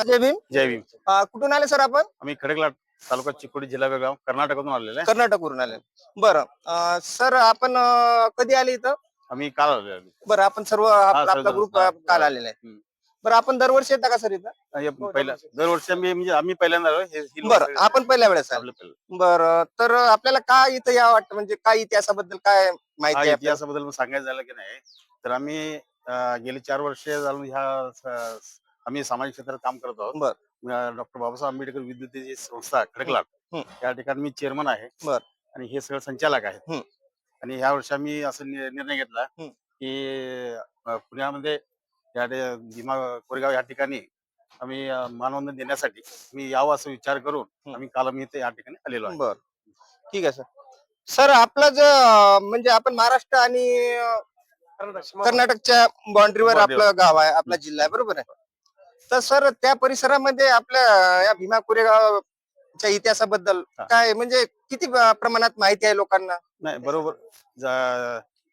जय भीम जय भीम अं, कुठून आले सर आपण आम्ही खडकलाट तालुका चिकोडी जिल्हा बेळगाव कर्नाटकातून आलेलो आहे कर्नाटकवरून आले बरं अं, सर आपण अं, कधी आले इथं आम्ही काल आलेलो आहे. बरं आपण सर्व आपला. ग्रुप हा. काल आलेला आहे हम्म. बरं आपण दरवर्षी येता का सर इथं हे पहिल्या दरवर्षी आम्ही म्हणजे आम्ही पहिल्यांदा आलो. हे- ही बरं आपण पहिल्या वेळेस आलो आपलं पहिलं. बरं तर आपल्याला काय इथं या वाटतं म्हणजे काय इतिहासाबद्दल काय हा माहिती आहे आपल्याला? इतिहासाबद्दल मग सांगायचं झालं की नाही तर आम्ही अं, गेली चार वर्ष झालं ह्या स- आम्ही सामाजिक क्षेत्रात काम करत आहोत. बर. डॉक्टर बाबासाहेब आंबेडकर विद्युतीची संस्था खडकलाट. या ठिकाणी मी चेअरमन आहे. बर. आणि हे सगळं संचालक आहेत. आणि ह्या वर्षी आम्ही असं निर्णय घेतला. की पुण्यामध्ये या भीमा कोरेगाव या ठिकाणी आम्ही मानवंदन देण्यासाठी मी यावं असं विचार करून आम्ही काल इथे या ठिकाणी आलेलो आहे. बर. ठीक आहे सर. सर आपलं जे म्हणजे आपण महाराष्ट्र आणि कर्नाटकच्या बाउंड्रीवर आपलं गाव आहे आपला जिल्हा आहे बरोबर आहे? तर सर त्या परिसरामध्ये आपल्या या भीमा कोरेगावच्या इतिहासाबद्दल. काय म्हणजे किती प्रमाणात माहिती आहे लोकांना नाही बरोबर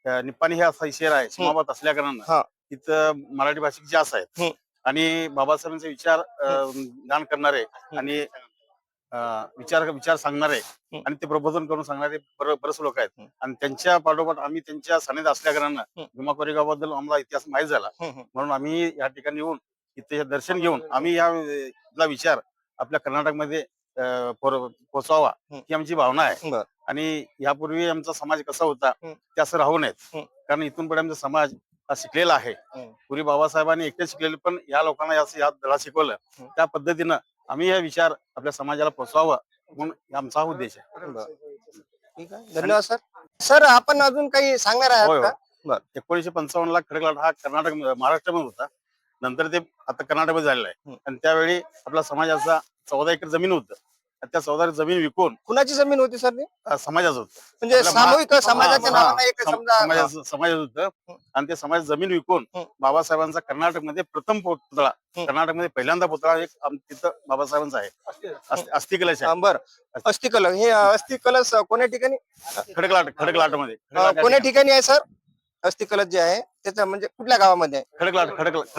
निप्पाणी हे असा शहर आहे सीमाबाद असल्या हा. कारणानं तिथं मराठी भाषिक जास्त आहेत. आणि बाबासाहेबांचे विचार ज्ञान करणारे आणि विचार विचार सांगणारे आणि ते प्रबोधन करून सांगणारे बर- बरेच लोक आहेत. आणि त्यांच्या पाठोपाठ आम्ही त्यांच्या सानिध्यात असल्या कारणानं हम्म. भीमा कोरेगावबद्दल आम्हाला इतिहास माहीत झाला म्हणून आम्ही या ठिकाणी येऊन इथे दर्शन घेऊन आम्ही या विचार आपल्या कर्नाटकमध्ये हम्म. ही आमची भावना आहे. आणि यापूर्वी आमचा समाज कसा होता. ते असं राहू नयेत. कारण इथून पुढे आमचा समाज हा शिकलेला आहे. पूर्वी बाबासाहेबांनी एकटे शिकलेले पण या लोकांना या धडा शिकवलं. त्या पद्धतीनं आम्ही हे विचार आपल्या समाजाला पोचवावं म्हणून आमचा हा उद्देश आहे. ठीक आहे धन्यवाद सर सर आपण अजून काही सांगणार आहात एकोणीशे पंचावन्न ला खडकलाट हा कर्नाटक महाराष्ट्रामध्ये होता नंतर ते आता कर्नाटकमध्ये झालेला आहे. आणि त्यावेळी आपला समाजाचा चौदा एकर जमीन होतं. आणि त्या चौदा जमीन विकून कुणाची जमीन होती सर अं, समाजाचं होतं. म्हणजे सामूहिक समाजाच्या हा, हा. नावानं एक सम- समजा समाजाचं समाजाचं होतं. आणि ते समाज जमीन विकून हम्म. बाबासाहेबांचा कर्नाटकमध्ये प्रथम पुतळा हम्म. कर्नाटकमध्ये पहिल्यांदा पुतळा एक आम- तिथं बाबासाहेबांचा आहे. अस्थि- अस्थिकलश आहे बर. अस्थि कलश हे अस्थि कलश कोण्या ठिकाणी? खडकलाट खडकलाटमध्ये. अं, खडकलाट या कोण्या ठिकाणी आहे सर? अस्थि कलश जे आहे त्याच्या म्हणजे कुठल्या गावामध्ये आहे खडकलाट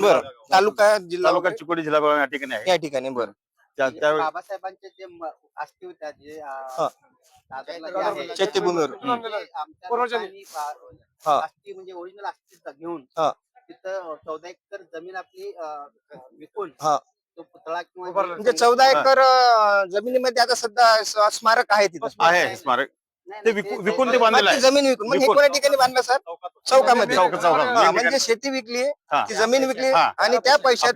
बरं तालुका जिल्हा तालुका वगैरे? चिकोडी जिल्हा या ठिकाणी आहे या ठिकाणी बरं त्या- त्यावेळी बाबासाहेबांचे जे म- अस्थी होत्या जे हा. अं, दादरला जे आहे, चैत्यभूमीवर. ते आमच्या लोकांनी बा- हा. अस्थी म्हणजे ओरिजिनल अस्थी घेऊन हा. तिथं चौदा एकर जमीन आपली अं, विकून हा. तो पुतळा किंवा उभारला. म्हणजे चौदा एकर अं, जमिनीमध्ये आता सध्या स- स्मारक आहे तिथं आहे स्मारक ते विकू- विकून ते बांधलेलं आहे जमीन विकून हे विकून. कोण्या ठिकाणी बांधलं सर चौकामध्ये चौक-. हा, म्हणजे. शेती विकली हा. ती जमीन विकली हा. आणि त्या हा, त्यावेळी पैसा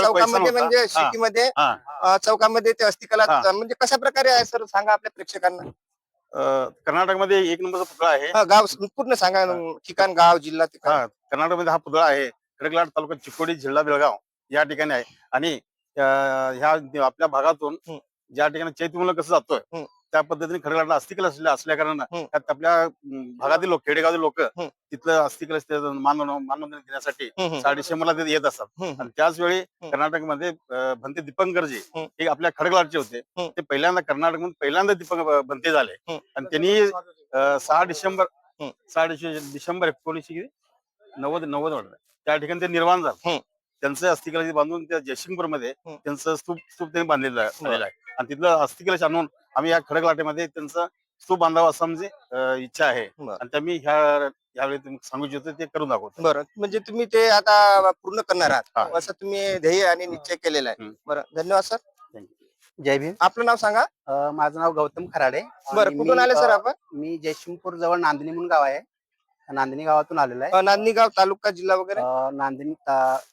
चौकामध्ये नव्हता. म्हणजे हा. शेतीमध्ये हा अं, चौकामध्ये ते अस्थिकला हा. म्हणजे कशा प्रकारे आहे सर सांगा आपल्या प्रेक्षकांना अं, कर्नाटकमध्ये एक नंबरचा पुतळा आहे हा, गाव पूर्ण सांगा ठिकाण गाव जिल्हा ठिकाण हा कर्नाटकमध्ये हा पुतळा आहे खडकलाट तालुका चिकोडी जिल्हा बेळगाव या ठिकाणी आहे आणि अं, ह्या आपल्या भागातून. ज्या ठिकाणी चैतमुलं कसं जातोय. त्या पद्धतीने खडकलाटला अस्थिकलश असल्या असल्या कारणानं हम्म. त्यात आपल्या भागातील लोक खेडेगावचे लोक. तिथलं मानव मानवंदन देण्यासाठी हम्म, हम्म, साडे डिसेंबरला ते येत असतात आणि त्याच वेळी कर्नाटकमध्ये भंते दीपंकरजी. हे आपल्या खडकलाटचे होते. ते पहिल्यांदा कर्नाटकमध्ये पहिल्यांदा दीपंक भंते झाले. आणि त्यांनी सहा डिसेंबर. सहा डिसे- डिसेंबर एकोणीसशे? नव्वद नव्वद वाटतं त्या ठिकाणी ते निर्माण झालं. त्यांचं अस्थिकलश बांधून त्या जयसिंगपूरमध्ये. त्यांचं स्तूप स्तूप त्यांनी बांधलेलं आहे आणि तिथलं अस्थिकलश आणून आम्ही या खडकलाटेमध्ये त्यांचं स्तूप बांधावं असं म्हणजे इच्छा आहे. आणि त्या मी ह्या यावेळी तुम्ही सांगू इच्छितो ते करून दाखवतो. बरं. म्हणजे तुम्ही ते आता पूर्ण करणार हा. आहात असं तुम्ही ध्येय आणि निश्चय केलेला आहे. बरं. धन्यवाद सर. जय भीम. आपलं नाव सांगा. माझं नाव गौतम खराडे. बरं. कुठून आले सर आपण? मी जयशिंगपूर जवळ नांदणी म्हणून गाव आहे. नांदणी गावातून आलेलो आहे. अं, नांदणीगाव तालुका जिल्हा वगैरे? नांदणी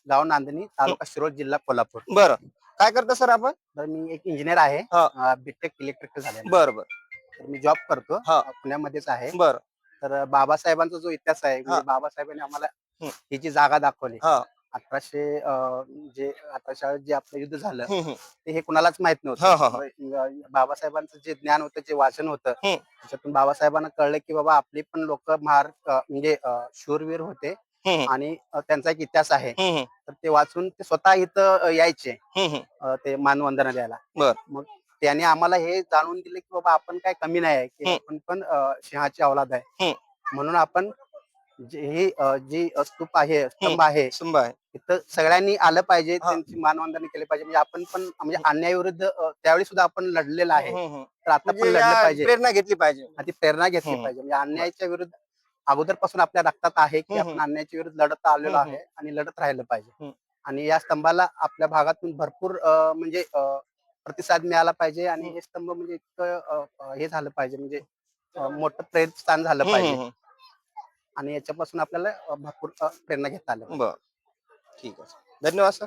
गाव नांदणी तालुका शिरोळ जिल्हा कोल्हापूर. बरं. काय करता सर आपण तर मी एक इंजिनियर आहे हा. बीटेक इलेक्ट्रिकल झाले बरं बरं तर मी जॉब करतो हा. पुण्यामध्येच आहे बरं तर बाबासाहेबांचा जो इतिहास आहे म्हणजे हा. बाबासाहेबांनी आम्हाला हम्म. ही जी जागा दाखवली हा. अठराशे अं, जे अठराशे जे आपलं युद्ध झालं हम्म, हम्म. ते हे कुणालाच माहीत हा, हा, हा. नव्हतं बाबासाहेबांचं जे ज्ञान होतं जे वाचन होतं हम्म. त्याच्यातून बाबासाहेबांना कळलं की बाबा आपली पण लोक महार अं, म्हणजे अं, शूरवीर होते आणि त्यांचा एक इतिहास आहे. तर ते वाचून ते स्वतः इथं यायचे. ते मानवंदना द्यायला. मग त्याने आम्हाला हे जाणून दिले की बाबा आपण काय कमी नाही आहे की. आपण पण सिंहाची अवलाद आहे. म्हणून आपण जे ही जी स्तूप आहे स्तंभ आहे स्तंभ आहे. इथं सगळ्यांनी आलं पाहिजे. त्यांची मानवंदना केली पाहिजे. म्हणजे आपण पण म्हणजे अन्यायाविरुद्ध त्यावेळी सुद्धा आपण लढलेलं आहे. तर आता पण म्हणजे लढलं पाहिजे. प्रेरणा घेतली पाहिजे. ती प्रेरणा घेतली. पाहिजे. म्हणजे अन्यायाच्या विरुद्ध अगोदरपासून आपल्या रक्तात आहे की. आपण अन्यायाच्या विरुद्ध लढत आलेलो. आहे आणि लढत राहिलं पाहिजे. आणि या स्तंभाला आपल्या भागातून भरपूर म्हणजे प्रतिसाद मिळाला पाहिजे आणि हे स्तंभ म्हणजे इतकं हे झालं पाहिजे म्हणजे मोठं प्रेरस्थान झालं हम्म, पाहिजे. आणि याच्यापासून आपल्याला भरपूर प्रेरणा घेता आलं ठीक आहे. धन्यवाद सर.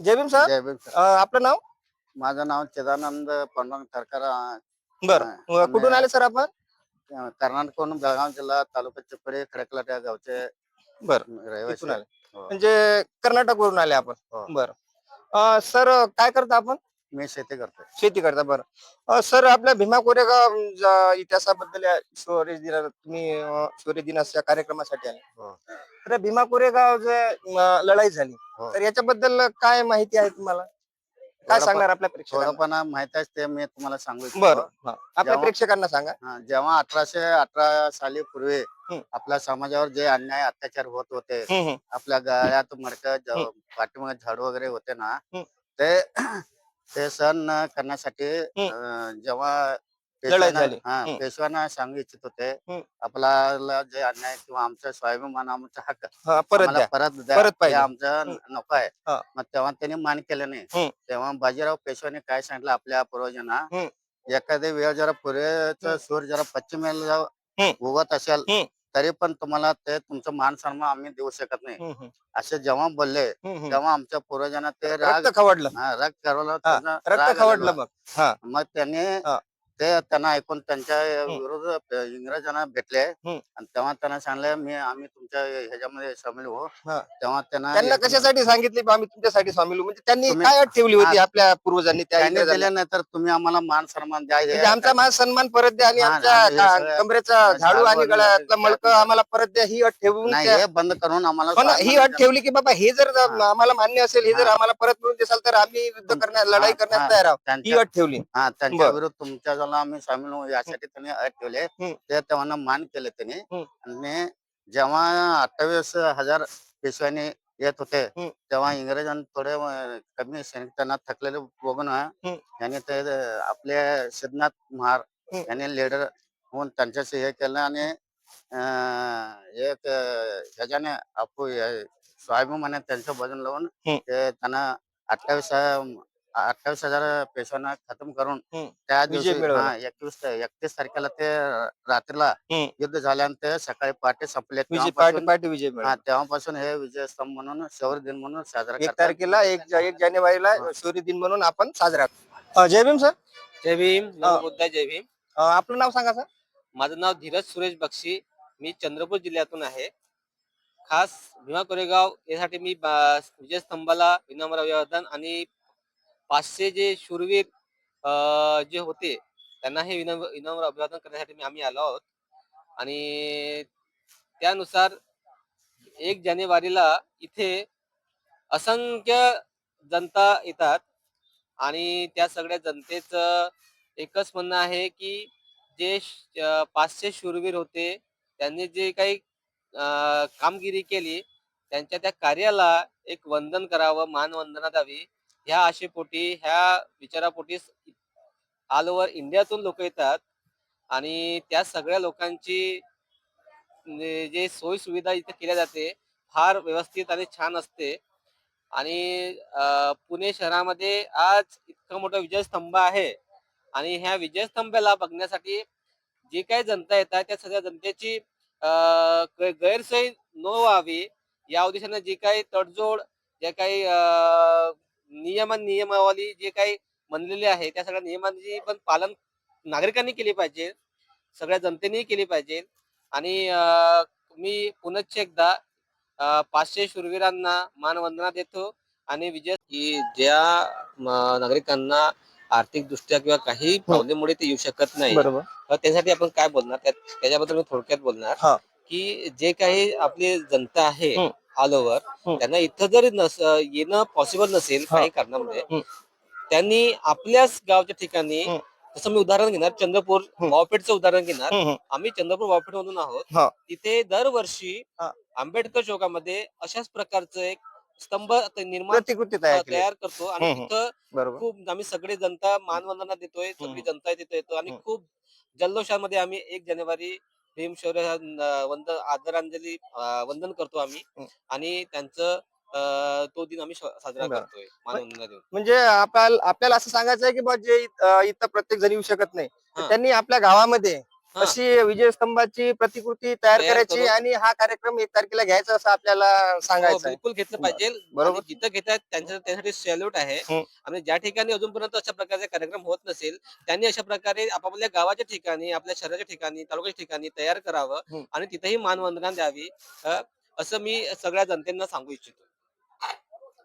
जय भीम सर. जय भीम आपलं नाव? माझं नाव चिदानंद पांडुरंग तरकर बर. हा, कुठून आले सर आपण? कर्नाटकहून बेळगाव जिल्हा तालुका चिपळे खडकलाट या गावचे बर. रहिवासी इथून आले. हो. म्हणजे कर्नाटक वरून आले आपण. हो. बर. सर काय करता आपण? मी शेती करतोय. शेती करता बरं. सर आपल्या भीमा कोरेगाव अं, ज- इतिहासाबद्दल या स्टोरेज दिना तुम्ही स्टोरेज दिनाच्या कार्यक्रमासाठी आले. हो. तर भीमा कोरेगाव जे अं, लढाई झाली. हो. तर याच्याबद्दल काय माहिती आहे तुम्हाला? काय सांगणार आपल्या प्रेक्षकांना माहीत आहे ते मी तुम्हाला सांगू इच्छितो. बरं हा. आपल्या जेव्हा- प्रेक्षकांना सांगा हा, जेव्हा अठराशे अठरा साली पूर्वी हम्म. आपल्या समाजावर जे अन्याय अत्याचार होत होते हम्म, हम्म. आपल्या गळ्यात मडक. पाठीमागे झाड वगैरे होते ना हम्म. ते ते सहन करण्यासाठी हम्म. अं, जेव्हा लढाई पेशव्यांना- झाली. हा, हम्म. पेशव्यांना सांगू इच्छित होते हम्म. आपल्याला जे अन्याय किंवा आमचा स्वाभिमान आमचा हक्क हा, परत आम्हाला द्या परत द्या परत हे पाहिजे. आमचं हम्म. नको आहे हा. मग तेव्हा त्यांनी मान केलं नाही. तेव्हा बाजीराव पेशव्याने काय सांगितलं आपल्या पूर्वजांना हम्म. एखाद्या वेळ जरा हम्म. पुरेच सूर जरा पश्चिमेला हम्म. उगवत असेल हम्म. तरी पण तुम्हाला ते तुमचं मान सन्मान आम्ही देऊ शकत नाही हम्म, हम्म, असे जेव्हा बोलले हम्म, हम्म. तेव्हा आमच्या पूर्वजांना ते राग रक्त खवडलं हा, राग हा, त्यांना रक्त राग खवडलं. मग हा मग त्यांनी हा. ते त्यांना ऐकून त्यांच्या विरोध इंग्रजांना भेटले. आणि तेव्हा त्यांना सांगले मी आम्ही तुमच्या ह्याच्यामध्ये सामील हो. तेव्हा त्यांना त्यांना कशासाठी सांगितले आम्ही तुमच्यासाठी सामील होऊ? म्हणजे त्यांनी काय अट ठेवली होती. आपल्या पूर्वजांनी त्या त्यांनी इंग्रजांना? दिले नाही तर तुम्ही आम्हाला मान सन्मान द्या म्हणजे आमचा मान सन्मान परत द्या आणि आमच्या कमरेचा झाडू आणि गळ्यातलं मडक आम्हाला परत द्या ही अट ठेवून हे बंद करून आम्हाला हो अट. ठेवली की बाबा हे जर. आम्हाला मान्य असेल हे जर. आम्हाला परत मिळून देसाल तर आम्ही युद्ध करण्यास लढाई करण्यास. तयार आहोत ही अट ठेवली हा त्यांच्या बरं. विरुद्ध तुमच्या जवळ आम्ही सामील होऊ यासाठी त्यांनी अट ठेवले. ते तेव्हा मान केले त्यांनी. आणि जेव्हा अठ्ठावीस हजार पेशव्याने येत होते. तेव्हा इंग्रजांनी थोडे कमी सैनिक त्यांना थकलेले बघून. यांनी ते आपले सिद्धनाथ महार. यांनी लीडर होऊन त्यांच्याशी हे केलं आणि अं, एक ह्याच्याने आपू स्वाभिमाने त्यांचं वजन लावून. ते त्यांना अठ्ठावीस अठ्ठावीस हजार पेशव्यांना खतम करून. त्या विजय दिवशी मिळवला. हा एकवीस एकतीस तारखेला ते रात्रीला हम्म. युद्ध झाल्यानंतर सकाळी पहाटे संपले विजय पार्टी तेव्हापासून पार्टी विजय हा मिळाला. तेव्हापासून हे विजय स्तंभ म्हणून शौर्य दिन म्हणून साजरा एक करतात तारखेला एक जा- एक जानेवारीला. सूर्य दिन म्हणून आपण साजरा करतो. अं, जय भीम सर जय भीम हा. बुद्धा जय भीम अं, आपलं नाव सांगा सर माझं नाव धीरज सुरेश बक्षी मी चंद्रपूर जिल्ह्यातून आहे खास भीमा कोरेगाव यासाठी मी बा- विजय स्तंभाला विनम्र अभिवादन आणि पाचशे जे शूरवीर जे होते त्यांना हे विनम्र विनम्र अभिवादन करण्यासाठी मी आम्ही आलो आहोत. आणि त्यानुसार एक जानेवारीला इथे असंख्य जनता येतात आणि त्या सगळ्या जनतेचं एकच म्हणणं आहे की जे पाचशे शूरवीर होते त्यांनी जे काही कामगिरी केली त्यांच्या त्या कार्याला एक वंदन करावं मानवंदना द्यावी ह्या आशेपोटी ह्या विचारापोटी ऑल ओव्हर इंडियातून लोक येतात आणि त्या सगळ्या लोकांची म्हणजे जे सोयी सुविधा इथे केल्या जाते फार व्यवस्थित आणि छान असते. आणि पुणे शहरामध्ये आज इतकं मोठं विजयस्तंभ आहे आणि ह्या विजयस्तंभाला बघण्यासाठी जे काही जनता येतात त्या सगळ्या जनतेची गैरसोय न व्हावी या उद्देशाने जी काही तडजोड जे काही नियम आणि नियमावली जे काही बनलेली आहे त्या सगळ्या नियमांची पण पालन नागरिकांनी केली पाहिजे सगळ्या जनतेने केली पाहिजे आणि मी पुनश्च एकदा पाचशे शूरवीरांना मानवंदना देतो आणि विजय की ज्या नागरिकांना आर्थिक दृष्ट्या किंवा काही प्रॉब्लेममुळे ते येऊ शकत नाही त्यासाठी आपण काय बोलणार त्या- त्याच्याबद्दल मी थोडक्यात बोलणार हा. की जे काही आपली जनता आहे. ऑल ओव्हर हम्म. त्यांना इथं जरी नस येणं पॉसिबल नसेल हा. काही कारणामुळे हम्म. त्यांनी आपल्याच गावच्या ठिकाणी हम्म. तसं मी उदाहरण घेणार चंद्रपूर. वावपेठचं उदाहरण घेणार. आम्ही चंद्रपूर वावपेठ मधून आहोत हा. तिथे दरवर्षी हा. आंबेडकर चौकामध्ये अशाच प्रकारचं एक स्तंभ निर्माण तयार करतो आणि. तिथं खूप आम्ही सगळे जनता मानवंदना देतोय सगळी. जनता तिथे येतो आणि. खूप जल्लोषामध्ये आम्ही एक जानेवारी भीमशौर्य हा न- वंदन आदरांजली वंदन करतो आम्ही. आणि त्यांचं तो दिन आम्ही साजरा. करतोय मानवंदना देऊन म्हणजे आपल्याला आपल्याला असं सांगायचं आहे की बा जे इथं प्रत्येक जण येऊ शकत नाही तर. त्यांनी आपल्या गावामध्ये. अशी विजय स्तंभाची प्रतिकृती तयार तयार करायची करून- आणि हा कार्यक्रम एक तारखेला घ्यायचा असं आपल्याला हो, सांगायचं आहे बिलकुल घेतलं. पाहिजे बरोबर. आणि जिथं घेतात त्यांच्या त्यासाठी सॅल्यूट आहे हम्म. आणि ज्या ठिकाणी अजूनपर्यंत अशा प्रकारचे कार्यक्रम होत नसेल त्यांनी अशा प्रकारे आपापल्या गावाच्या ठिकाणी आपल्या शहराच्या ठिकाणी तालुक्याच्या ठिकाणी तयार करावं हम्म. आणि तिथेही मानवंदना द्यावी अ, असं मी सगळ्या जनतेना सांगू इच्छितो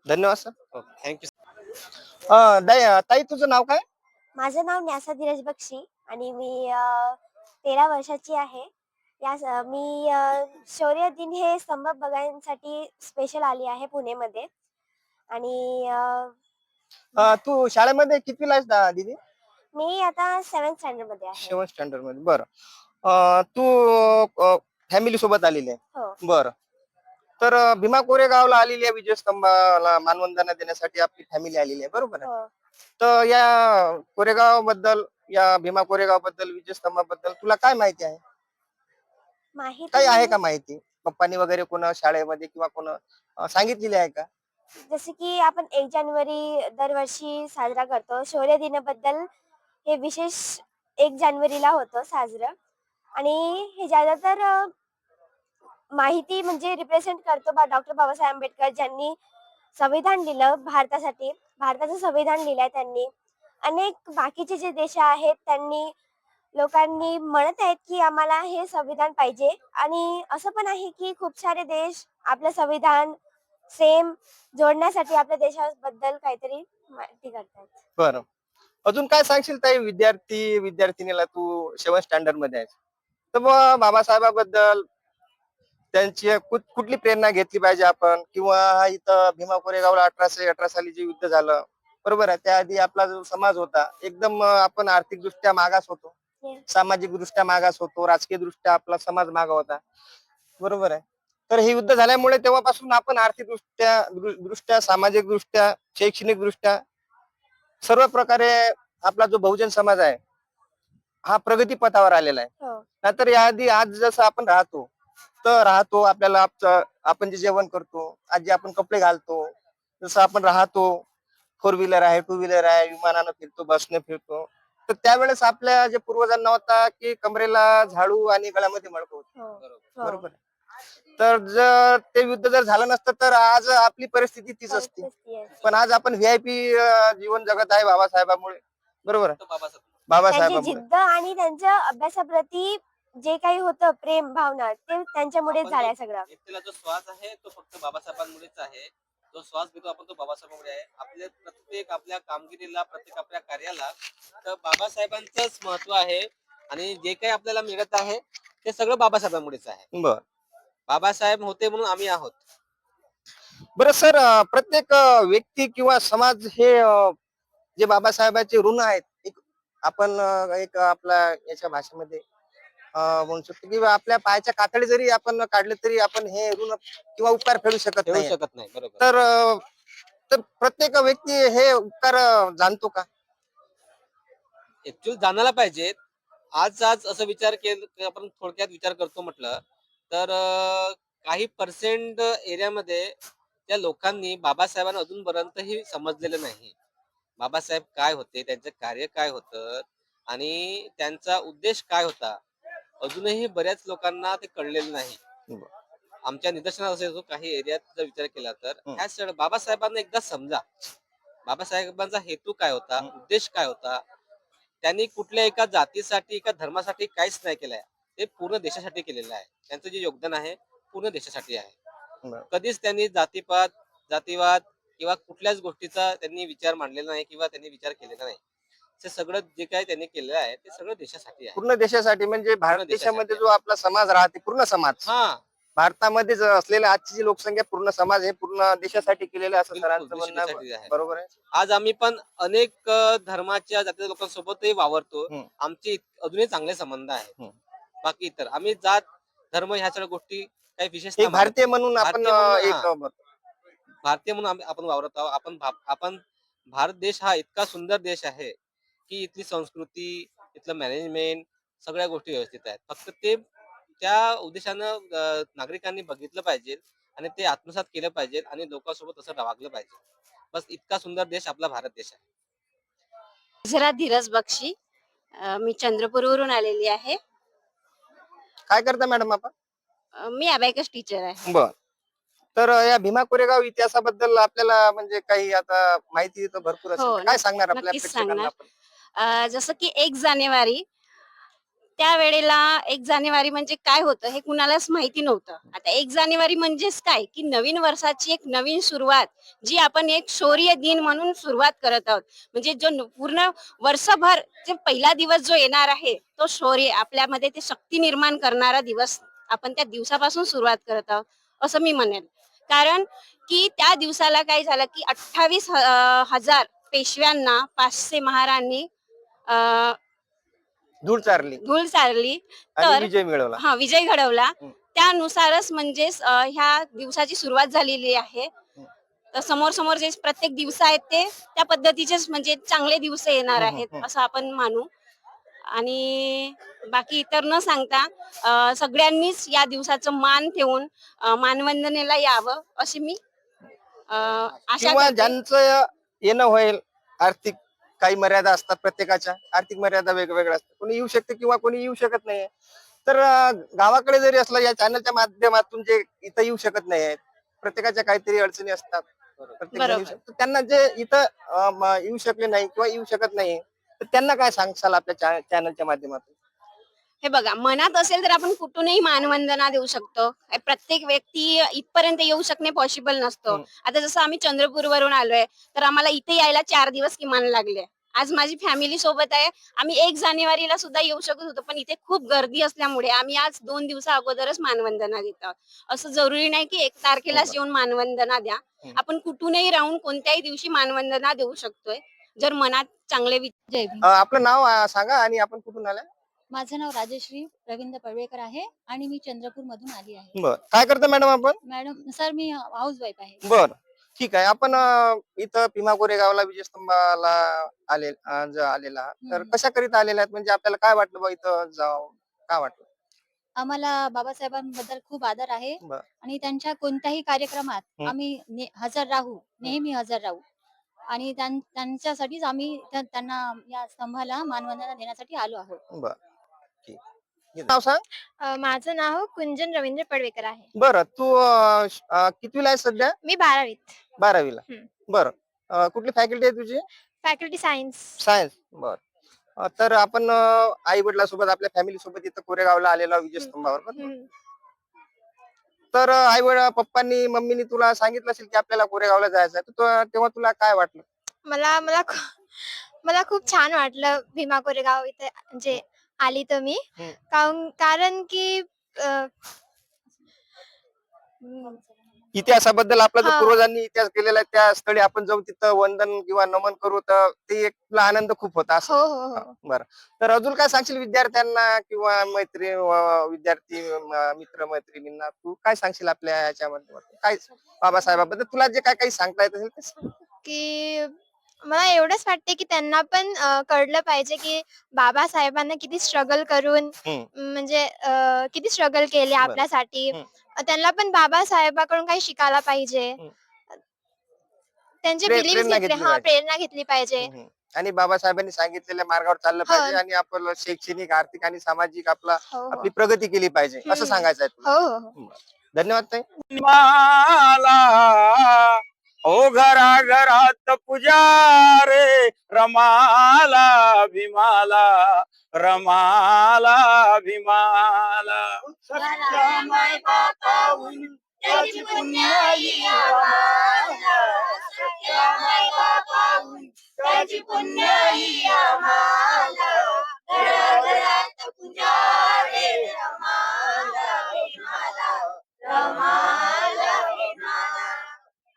धन्यवाद सर थँक्यू अं, दाई- ताई तुझं नाव काय माझं नाव न्यासा धीरज बक्षी आणि मी अ, तेरा वर्षाची आहे. या मी शौर्य दिन हे स्तंभ बघण्यासाठी स्पेशल आली आहे पुणेमध्ये. आणि तू शाळेमध्ये कितवीला आहेस दा- दीदी? मी आता सेवन्थ स्टँडर्डमध्ये आहे. सेवन स्टँडर्डमध्ये. बरं. तू फॅमिली सोबत आलेली आहे. हो. बरं. तर अं, भीमा कोरेगावला आलेली आहे विजय स्तंभाला मानवंदना देण्यासाठी आपली फॅमिली आलेली आहे. बरोबर आहे. हो. तर या कोरेगावबद्दल या भीमा कोरेगावबद्दल विजय स्तंभाबद्दल तुला काय माहिती आहे? माहिती काही आहे का माहिती? पप्पांनी वगैरे कोणा शाळेमध्ये किंवा कोण अं, सांगितलेली आहे का? जसे की आपण एक जानेवारी दरवर्षी साजरा करतो. शौर्य दिनाबद्दल हे विशेष एक जानेवारीला होतं साजरं. आणि हे ज्यादातर अ, माहिती म्हणजे रिप्रेझेंट करतो बा डॉक्टर बाबासाहेब आंबेडकर ज्यांनी संविधान दिलं भारतासाठी. भारताचं संविधान दिलंय त्यांनी. अनेक बाकीचे जे देश आहेत त्यांनी लोकांनी म्हणत आहेत की आम्हाला हे संविधान पाहिजे. आणि असं पण आहे की खूप सारे देश आपलं संविधान सेम जोडण्यासाठी आपल्या देशाबद्दल काहीतरी माहिती करतात. बरं. अजून काय सांगशील ताई? विद्यार्थी विद्यार्थिनीला तू सेवन स्टँडर्डमध्ये आहेस. तर मग बाबासाहेबाबद्दल त्यांची कुठली प्रेरणा घेतली पाहिजे आपण? किंवा इथं भीमा कोरेगावला अठराशे अठरा साली जे युद्ध झालं बरोबर आहे. त्याआधी आपला जो समाज होता एकदम आपण आर्थिक दृष्ट्या मागास होतो. Yes. सामाजिक दृष्ट्या मागास होतो. राजकीय दृष्ट्या आपला समाज मागा होता. बरोबर आहे. तर हे युद्ध झाल्यामुळे तेव्हापासून आपण आर्थिक दृष्ट्या दृष्ट्या सामाजिक दृष्ट्या शैक्षणिक दृष्ट्या सर्व प्रकारे आपला जो बहुजन समाज आहे हा प्रगती पथावर आलेला आहे. हो. नाहीतर याआधी आज जसं आपण राहतो तर राहतो आपल्याला आपण जे जेवण करतो आज जे आपण कपडे घालतो जसं आपण राहतो फोर व्हीलर आहे टू व्हीलर आहे विमानानं फिरतो बसने फिरतो. तर त्यावेळेस आपल्या जे पूर्वजांना होता की कमरेला झाडू आणि गळ्यामध्ये मडकं होतं. हो. बरोबर. हो. बरोबर. तर जर ते युद्ध जर झालं नसतं तर आज आपली परिस्थिती तीच असती. पण आज आपण व्हीआयपी जीवन जगत आहे बाबासाहेबामुळे. बरोबर बाबासाहेब. जिद्द आणि त्यांच्या अभ्यासाप्रती जे काही होतं प्रेम भावना ते त्यांच्यामुळेच आपण झालंय सगळं. व्यक्तीला जो श्वास आहे तो फक्त बाबासाहेबांमुळेच आहे. जो श्वास घेतो आपण तो बाबासाहेबांमुळे आहे. आपल्या प्रत्येक आपल्या कामगिरीला प्रत्येक आपल्या कार्याला तर बाबासाहेबांचंच महत्त्व आहे आणि जे काही आपल्याला मिळत आहे ते सगळं बाबासाहेबांमुळेच आहे. बर. बाबासाहेब होते म्हणून आम्ही आहोत. बरं सर अं, प्रत्येक अं, व्यक्ती किंवा समाज हे अं, जे बाबासाहेबांचे ऋण आहेत एक आपण अं, एक आपल्या याच्या भाषेमध्ये म्हणू शकतो की आपल्या पायाच्या कातडी जरी आपण काढले तरी आपण हे ऋण किंवा उपकार फेडू शकत नाही. शकत नाही बरोबर. तर अं, तर प्रत्येक व्यक्ती हे उपकार अं, जाणतो का? ऍक्च्युअली जाणायला पाहिजेत आज आज असं विचार केला आपण थोडक्यात विचार करतो म्हटलं तर अं, काही पर्सेंट एरियामध्ये त्या लोकांनी बाबासाहेबांना अजूनपर्यंतही समजलेलं नाही. बाबासाहेब काय होते त्यांचं कार्य काय होतं आणि त्यांचा उद्देश काय होता अजूनही बऱ्याच लोकांना ते कळलेलं नाही. आमच्या निदर्शनात असेल काही एरियात जर विचार केला तर हं. ह्या सगळं बाबासाहेबांना एकदा समजा बाबासाहेबांचा हेतू काय होता. उद्देश काय होता त्यांनी कुठल्या एका जातीसाठी एका धर्मासाठी काहीच नाही केलंय ते पूर्ण देशासाठी केलेलं आहे त्यांचं जे योगदान आहे पूर्ण देशासाठी आहे. कधीच त्यांनी जातीपात जातीवाद किंवा कुठल्याच गोष्टीचा त्यांनी विचार मांडलेला नाही किंवा त्यांनी विचार केलेला नाही ते सगळं जे काही त्यांनी केलेलं आहे ते सगळं देशासाठी आहे. पूर्ण देशासाठी म्हणजे भारत. देशामध्ये जो आपला समाज राहते पूर्ण समाज. हा. भारतामध्ये असलेल्या आजची जी लोकसंख्या पूर्ण समाज हे पूर्ण देशासाठी केलेलं आहे असं सरांचं म्हणणं आहे. आहे. बरोबर आहे? आज आम्ही पण अनेक धर्माच्या जातीच्या लोकांसोबतही वावरतो. आमचे अजूनही चांगले संबंध आहेत. हम्म. बाकी इतर आम्ही जात धर्म ह्या सगळ्या गोष्टी काही विशेष भारतीय म्हणून आपण भारतीय म्हणून, आपण वावरत आहोत. आपण आपण भारत देश हा इतका सुंदर देश आहे. की इथली संस्कृती इथलं मॅनेजमेंट सगळ्या गोष्टी व्यवस्थित आहेत. फक्त ते त्या उद्देशानं नागरिकांनी बघितलं पाहिजे आणि ते आत्मसात केलं पाहिजे आणि लोकांसोबत असं वागलं पाहिजे. बस इतका सुंदर देश आपला भारत देश आहे. जरा धीरज बक्षी. मी चंद्रपूरवरून आलेली आहे. काय करता मॅडम आपण? मी अबॅकस टीचर आहे. बर. तर या भीमा कोरेगाव इतिहासाबद्दल आपल्याला म्हणजे काही आता माहिती तर भरपूर असेल. हो, काय सांगणार आपल्या अ, जसं की एक जानेवारी. त्या वेळेला एक जानेवारी म्हणजे काय होतं हे कुणालाच माहिती नव्हतं. आता एक जानेवारी म्हणजेच काय? की नवीन वर्षाची एक नवीन सुरुवात जी आपण एक शौर्य दिन म्हणून सुरुवात करत आहोत. म्हणजे जो न- पूर्ण वर्षभर जे पहिला दिवस जो येणार आहे तो शौर्य आपल्यामध्ये ते शक्ती निर्माण करणारा दिवस आपण त्या दिवसापासून सुरुवात करत आहोत असं मी म्हणेन कारण की त्या दिवसाला काय झालं की अठ्ठावीस हजार पेशव्यांना पाचशे महारांनी अ, धूळ चारली. धूळ चारली. आणि तर- विजय मिळवला. हा विजय घडवला. हं. त्यानुसारच म्हणजेच अ, ह्या दिवसाची सुरुवात झालेली आहे. तर समोर समोर जे प्रत्येक दिवस आहेत ते त्या पद्धतीचेच म्हणजे चांगले दिवस येणार हं, हं, आहेत हं. असं आपण मानू. आणि बाकी इतर न सांगता अ, सगळ्यांनीच या दिवसाचं मान ठेवून अ, मानवंदनेला यावं अशी मी अ, आशा किंवा करते. ज्यांचं येणं होईल आर्थिक काही मर्यादा असतात प्रत्येकाच्या आर्थिक मर्यादा वेगवेगळ्या असतात. कोणी येऊ शकते किंवा कोणी येऊ शकत नाही तर गावाकडे जरी असलं या चॅनलच्या माध्यमातून जे इथं येऊ शकत नाही प्रत्येकाच्या काहीतरी अडचणी असतात. त्यांना जे इथं येऊ शकले नाही किंवा येऊ शकत नाही तर त्यांना काय सांगशाल आपल्या चॅनलच्या माध्यमातून? हे बघा मनात असेल तर आपण कुठूनही मानवंदना देऊ शकतो. प्रत्येक व्यक्ती इथपर्यंत येऊ शकणे पॉसिबल नसतो. आता जसं आम्ही चंद्रपूर वरून आलोय तर आम्हाला इथे यायला चार दिवस किमान लागले. आज माझी फॅमिली सोबत आहे. आम्ही एक जानेवारीला सुद्धा येऊ शकत होतो पण इथे खूप गर्दी असल्यामुळे आम्ही आज दोन दिवसा अगोदरच मानवंदना देत. आहोत असं जरुरी नाही की एक तारखेलाच. येऊन मानवंदना द्या. आपण कुठूनही राहून कोणत्याही दिवशी मानवंदना देऊ शकतोय. जर मनात चांगले विचार आपलं नाव सांगा आणि आपण कुठून आल्या? माझं नाव राजश्री रवींद्र पडवेकर आहे आणि मी चंद्रपूर मधून आली आहे. बर. काय करता मॅडम आपण? मॅडम सर मी हाऊस वाईफ आहे. बर. ठीक आहे. आपण अं, इथं भीमा कोरेगावला विजयस्तंभाला आले अं, ज- आलेला आहात. तर हम्म. कशा करीत आलेल्या आहेत? म्हणजे आपल्याला काय वाटलं बा इथं जाऊ काय वाटलं? आम्हाला बाबासाहेबांबद्दल खूप आदर आहे बर. आणि त्यांच्या कोणत्याही कार्यक्रमात हं. आम्ही ने- हजर राहू. नेहमी हजर राहू. आणि त्यां- त्यांच्यासाठीच आम्ही त्या- त्यांना या स्तंभाला मानवंदना देण्यासाठी आलो आहोत. बर. नाव सांग. अ, माझं नाव कुंजन रवींद्र पडवेकर आहे. बरं तू अं, श- अं, कितवीला आहे सध्या? मी बारावीत. बारावीला. हम्म. बरं. अं, कुठली फॅकल्टी आहे तुझी? Faculty science. सायन्स. बर. अं, तर आपण आई वडिलांसोबत आपल्या फॅमिली सोबत इथं कोरेगावला आलेलो आहोत विजयस्तंभावर. बरोबर? तर आई वडील पप्पांनी मम्मीनी तुला सांगितलं असेल की आपल्याला कोरेगावला जायचं आहे तर तु- तेव्हा तुला काय वाटलं? मला मला खू- मला खूप छान वाटलं भीमा कोरेगाव इथे म्हणजे आली तर मी हम्म. काऊन कारण की अ, इतिहासाबद्दल आपला जो हा. पूर्वजांनी इतिहास केलेला आहे. त्या स्थळी आपण जाऊन तिथं वंदन किंवा नमन करू तर ते एक तुला आनंद खूप होता असं. हो हो हो. बरं. तर अजून काय सांगशील विद्यार्थ्यांना किंवा मैत्री विद्यार्थी मित्र मैत्रिणींना तू काय सांगशील आपल्या याच्यामध्ये काय बाबासाहेबाबद्दल? तुला जे काय काही सांगता येत असेल ते सांग. की मला एवढंच वाटते की त्यांना पण अ, कळलं पाहिजे की बाबासाहेबांना किती स्ट्रगल करून हम्म. म्हणजे अ, किती स्ट्रगल केले बरं. आपल्यासाठी हम्म. अ, त्यांना पण बाबासाहेबाकडून काही शिकायला पाहिजे हम्म. त्यांचे प्रे- बिलीफ प्रेरणा घेतले घेतली हा पाहिजे. प्रेरणा घेतली पाहिजे हम्म. आणि बाबासाहेबांनी सांगितलेल्या मार्गावर चाललं हो. पाहिजे आणि आपलं शैक्षणिक आर्थिक आणि सामाजिक आपला हो आपली प्रगती केली पाहिजे असं हम्म. सांगायचं आहे तुला. हो हो हो धन्यवाद ताई माला ओ घरा घरात पुजारे रमाला भीमाला रमाला भीमाला सत्यमय बापाहून त्याची पुण्याई आम्हाला. सत्यमय बापाहून त्याची पुण्याई आम्हाला.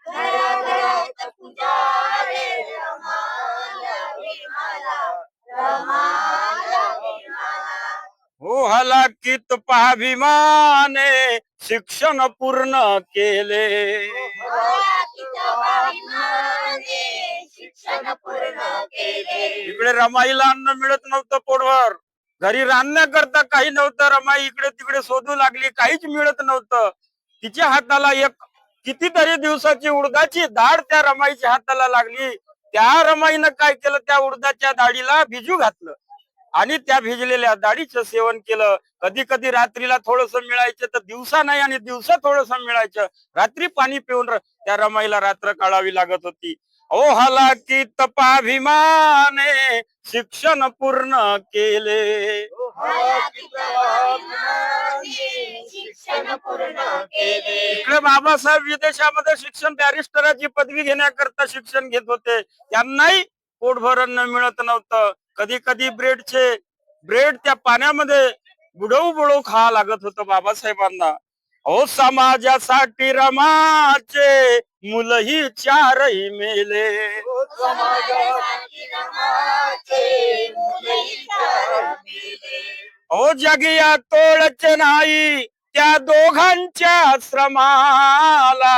घराघरात हो पाभिमाने शिक्षण पूर्ण केले. शिक्षण पूर्ण इकडे रमाईला अन्न मिळत नव्हतं पोटवर घरी रांधण्याकरता काही नव्हतं. रमाई इकडे तिकडे शोधू लागली. काहीच मिळत नव्हतं. तिच्या हाताला एक कितीतरी दिवसाची उडदाची दाढ त्या रमाईच्या हाताला लागली. त्या रमाईनं काय केलं? त्या उडदाच्या दाढीला भिजू घातलं. आणि त्या भिजलेल्या दाढीचं सेवन केलं. कधी कधी रात्रीला थोडस मिळायचं तर दिवसा नाही आणि दिवसा थोडस मिळायचं. रात्री पाणी पिऊन त्या रमाईला रात्र काढावी लागत होती. ओ हलाकी तपाभिमाने शिक्षण पूर्ण केले. इकडे बाबासाहेब विदेशामध्ये शिक्षण बॅरिस्टराची पदवी घेण्याकरता शिक्षण घेत होते. त्यांनाही पोटभर अन्न मिळत नव्हतं. कधी कधी ब्रेडचे ब्रेड त्या पाण्यामध्ये बुडवू बुडवू खावा लागत होतं बाबासाहेबांना. अहो समाजासाठी रमाचे मुलही चारही मेले. ओ जगिया तोडच नाही त्या दोघांच्या श्रमाला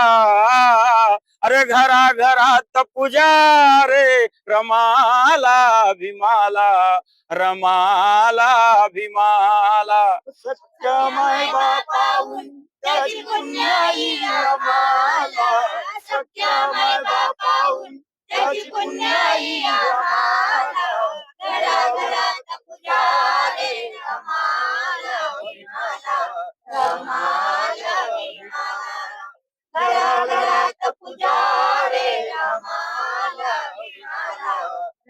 अरे घरा घरात पुजारे रमाला भीमाला रमाला भीमाला. सत्यमय बापाहून त्याची पुण्याई आम्हाला सत्यमय बापाहून त्याची पुण्याई आम्हाला घराघरात पूजा रे रमाला भीमाला रमाला घराघरात पूजा रे रमाला भीमाला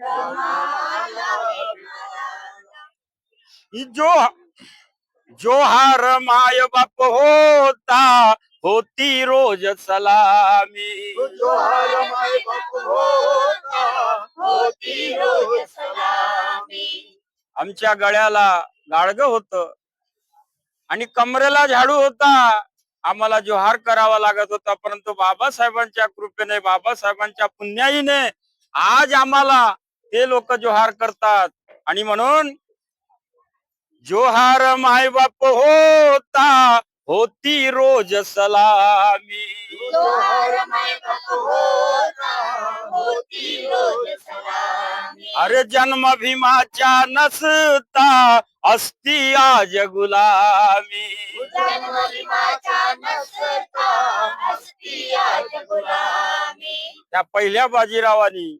रमाला भीमाला जो जोहार माय बाप होता होती रोज सलामी. जोहार माय बाप होता होती रोज सलामी. आमच्या गळ्याला गाडग होत आणि कमरेला झाडू होता. आम्हाला जोहार करावा लागत होता परंतु बाबासाहेबांच्या कृपेने बाबासाहेबांच्या पुण्याईने आज आम्हाला ते लोक जोहार करतात. आणि म्हणून जोहार माय बाप होता होती रोज सलामी. जोहार माय बाप होता होती रोज सलामी. अरे जन्म भीमाच्या नसता असती आज गुलामी. जन्मदिनाच्या नसता असती आज गुलामी. त्या पहिल्या बाजीरावानी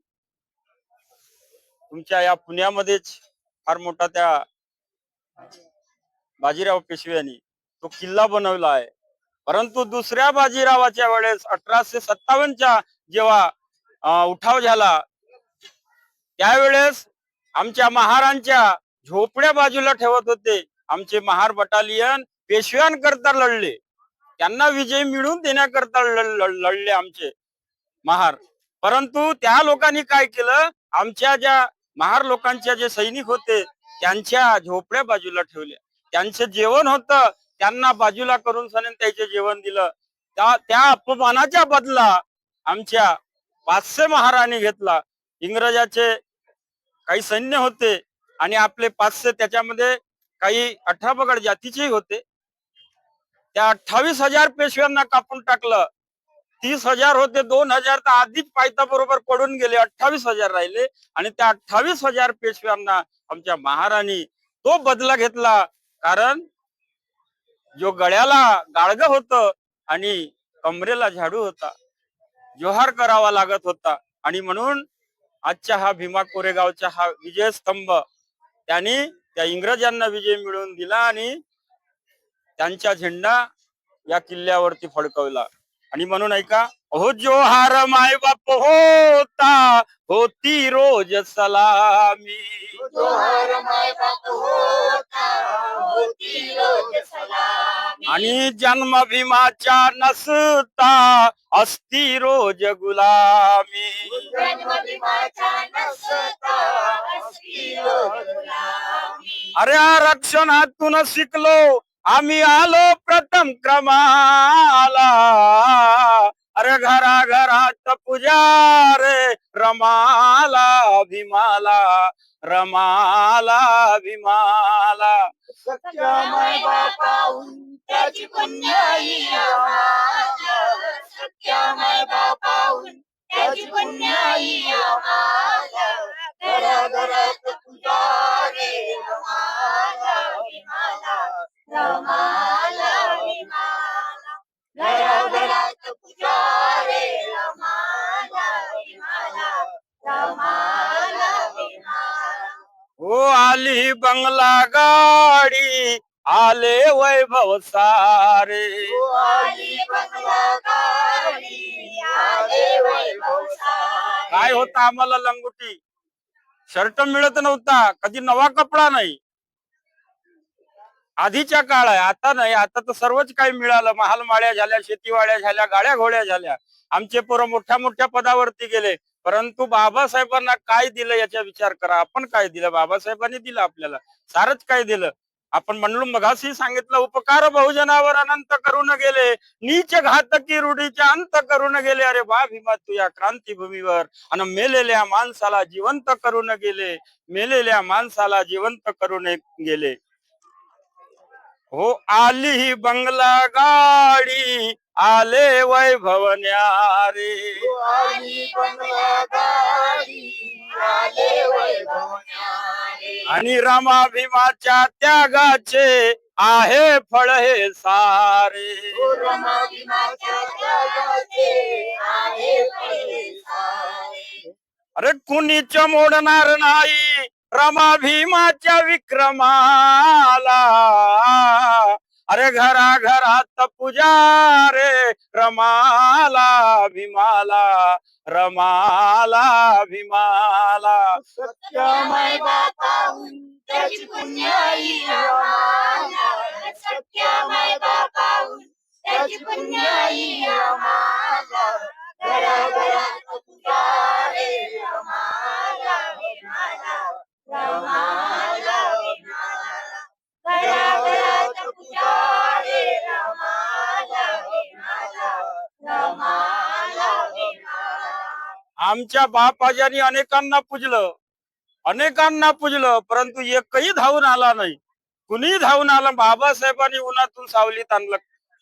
तुमच्या या पुण्यामध्येच फार मोठा त्या बाजीराव पेशव्यांनी तो किल्ला बनवला आहे. परंतु दुसऱ्या बाजीरावाच्या वेळेस अठराशे सत्तावन्नच्या जेव्हा उठाव झाला त्यावेळेस आमच्या महारांच्या झोपड्या बाजूला ठेवत होते. आमचे महार बटालियन पेशव्यांकरता लढले. त्यांना विजय मिळवून देण्याकरता लढले आमचे महार. परंतु त्या लोकांनी काय केलं? आमच्या ज्या महार लोकांच्या जे सैनिक होते त्यांच्या झोपड्या बाजूला ठेवल्या. त्यांचं जेवण होतं त्यांना बाजूला करून सने त्याचे जेवण दिलं. त्या त्या अपमानाच्या बदला आमच्या पाचशे महाराणी घेतला. इंग्रजाचे काही सैन्य होते आणि आपले पाचशे त्याच्यामध्ये काही अठरा पगड जातीचेही होते. त्या अठ्ठावीस हजार पेशव्यांना कापून टाकलं. तीस हजार होते दोन हजार तर आधीच पायता बरोबर पडून गेले अठ्ठावीस हजार राहिले. आणि त्या अठ्ठावीस हजार पेशव्यांना आमच्या महाराणी तो बदला घेतला. कारण जो गळ्याला गाळग होत आणि कमरेला झाडू होता जोहार करावा लागत होता. आणि म्हणून आजच्या हा भीमा कोरेगावचा हा विजय स्तंभ त्यांनी त्या इंग्रजांना विजय मिळवून दिला आणि त्यांचा झेंडा या किल्ल्यावरती फडकवला. आणि म्हणून ऐका हो जोहार माय बाप होता होती रोज सलामी. जोहार माय बाप होता होती रोज सलामी. आणि जन्म भीमाच्या नसता असती रोज गुलामी. जन्मदिनाच्या नसता असती रोज गुलामी. अरे आरक्षणातून शिकलो आम्ही आलो प्रथम क्रमाला. अरे घरा घरात पुजारे रमाला भीमाला रमाला भीमाला. सख्या त्याची पुण्याई बापाहून त्याची पुण्याई रमाला विमाला रमाला विमाला घराघरात पूजा रे रमाला विमाला रमाला. विमाला हो आली बंगला गाडी आले वैभव सारे. आली बंगला गाडी आले वैभव सारे. काय होतं आम्हाला लंगोटी? शर्ट मिळत नव्हता कधी नवा कपडा नाही. आधीच्या काळ आहे आता नाही आता तर सर्वच काही मिळालं. महालमाळ्या झाल्या शेतीवाड्या झाल्या गाड्या घोड्या झाल्या. आमचे पोरं मोठ्या मोठ्या पदावरती गेले. परंतु बाबासाहेबांना काय दिलं याचा विचार करा. आपण काय दिलं? बाबासाहेबांनी दिलं आपल्याला. सारच काय दिलं? आपण म्हणलो मघाशी सांगितलं उपकार बहुजनावर अनंत करून गेले. नीच घातकी रूढीच्या अंत करून गेले. अरे बा भीमा तू या क्रांतीभूमीवर. आणि मेलेल्या माणसाला जिवंत करून गेले. मेलेल्या माणसाला जिवंत करून गेले. हो आली ही बंगला गाडी आले वैभव न्यारे आली बंगला गाडी आले वैभव न्यारे. आणि रामा भीमाच्या त्यागाचे आहे फळ हे सारे. अरे कुणीच मोडणार नाही रमा भीमाच्या विक्रमाला. अरे घरा घरात पूजा रे रमाला भीमाला रमाला भीमाला. सत्यमय माय त्याची पुण्याई आम्हाला. सख्या माय त्याची पुण्याई आम्हाला. घराघरात पूजा रे रमाला भीमाला रमाला विमाला घराघरात पूजा रे रमाला विमाला रमाला विमाला आमच्या बापाजानी अनेकांना पूजलं. अनेकांना पूजलं परंतु एकही धावून आला नाही. कुणी धावून आला बाबासाहेबांनी उन्हातून सावलीत आणलं.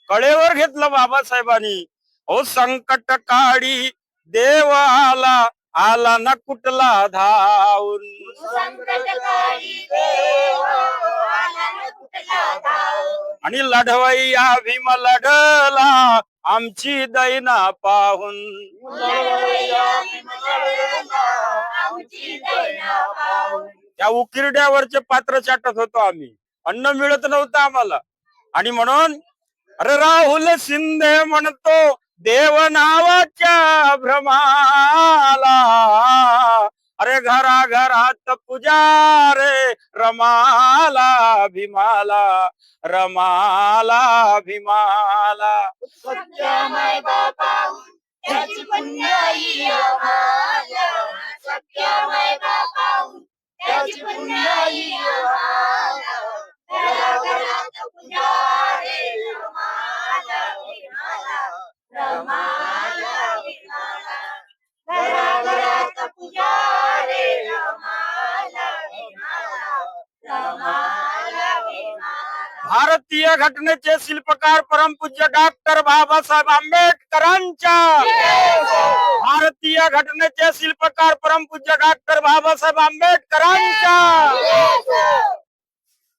कळेवर घेतलं बाबासाहेबांनी. हो संकट काळी देव आला आला ना कुठला धावून? आणि लढवई भीम लढला आमची पाहून आमची दैना पाहून. त्या उकिरड्यावरचे पात्र चाटत होतो आम्ही. अन्न मिळत नव्हतं आम्हाला. आणि म्हणून अरे राहुल शिंदे म्हणतो देवनावाच्या भ्रमाला. अरे घरा घरात पुजारे रमाला भीमाला रमाला भीमाला. सख्या माय बापाहून त्याची पुण्याई आम्हाला माय त्याची पुण्याई आम्हाला रमाला भारतीय घटने घटनेचे शिल्पकार परमपूज्य डॉक्टर बाबासाहेब आंबेडकरांच्या. भारतीय घटनेचे शिल्पकार परमपूज्य डॉक्टर बाबासाहेब आंबेडकरांच्या.